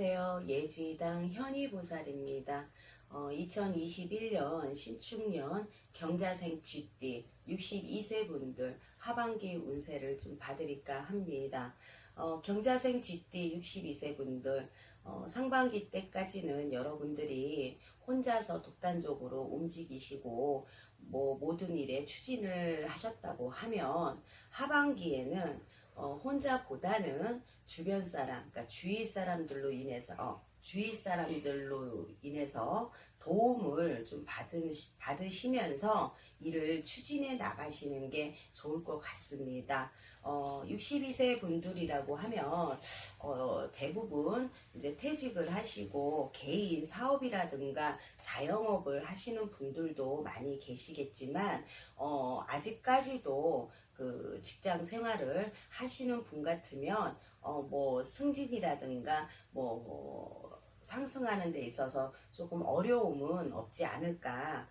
예지당 현희보살입니다. 어, 2021년 신축년 경자생 쥐띠 62세 분들 하반기 운세를 좀 봐드릴까 합니다. 어, 경자생 쥐띠 62세 분들 어, 상반기 때까지는 여러분들이 혼자서 독단적으로 움직이시고 뭐 모든 일에 추진을 하셨다고 하면 하반기에는 어, 혼자보다는 주변 사람, 그러니까 주위 사람들로 인해서 어, 주위 사람들로 인해서 도움을 좀 받으, 받으시면서 일을 추진해 나가시는 게 좋을 것 같습니다. 어, 62세 분들이라고 하면 어, 대부분 이제 퇴직을 하시고 개인 사업이라든가 자영업을 하시는 분들도 많이 계시겠지만 어, 아직까지도 그 직장 생활을 하시는 분 같으면 어, 뭐 승진이라든가 뭐 상승하는 데 있어서 조금 어려움은 없지 않을까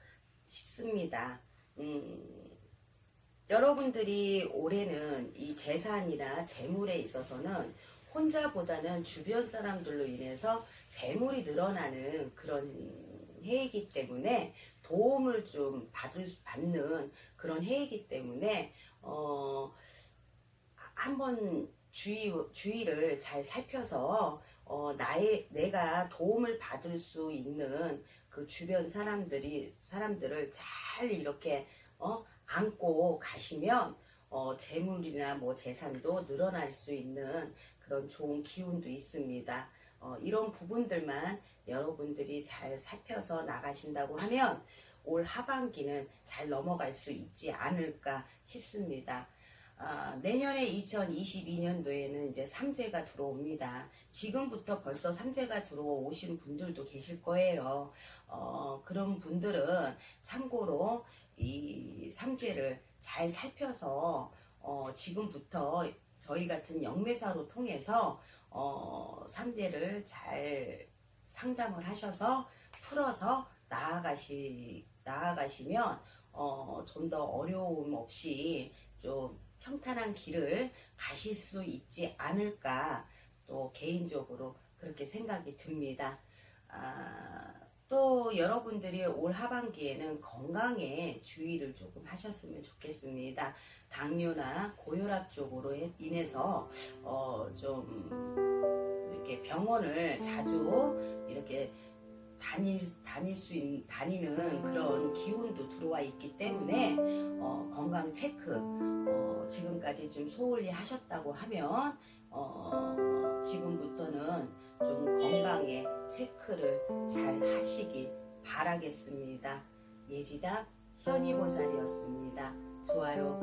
싶습니다. 음, 여러분들이 올해는 이 재산이나 재물에 있어서는 혼자보다는 주변 사람들로 인해서 재물이 늘어나는 그런 해이기 때문에 도움을 좀 받을 받는 그런 해이기 때문에 어 한번 주의 주의를 잘 살펴서 어 나의 내가 도움을 받을 수 있는 그 주변 사람들이 사람들을 잘 이렇게 어 안고 가시면 어 재물이나 뭐 재산도 늘어날 수 있는 그런 좋은 기운도 있습니다. 어, 이런 부분들만 여러분들이 잘 살펴서 나가신다고 하면 올 하반기는 잘 넘어갈 수 있지 않을까 싶습니다. 아, 내년에 2022년도에는 이제 삼재가 들어옵니다. 지금부터 벌써 삼재가 들어오신 분들도 계실 거예요. 어, 그런 분들은 참고로 이 삼재를 잘 살펴서 어, 지금부터 저희 같은 영매사로 통해서 어, 삼재를 잘 상담을 하셔서 풀어서 나아가시 나아가시면 어, 좀 더 어려움 없이 좀 평탄한 길을 가실 수 있지 않을까 또 개인적으로 그렇게 생각이 듭니다. 아, 또 여러분들이 올 하반기에는 건강에 주의를 조금 하셨으면 좋겠습니다. 당뇨나 고혈압 쪽으로 해- 인해서 어, 좀 이렇게 병원을 자주 이렇게 다닐 다닐 수 있는 다니는 그런 기운도 들어와 있기 때문에 어, 건강 체크 어, 지금까지 좀 소홀히 하셨다고 하면 어, 지금부터는 좀 건강에 체크를 잘 바라겠습니다. 예지당 현이보살이었습니다. 좋아요,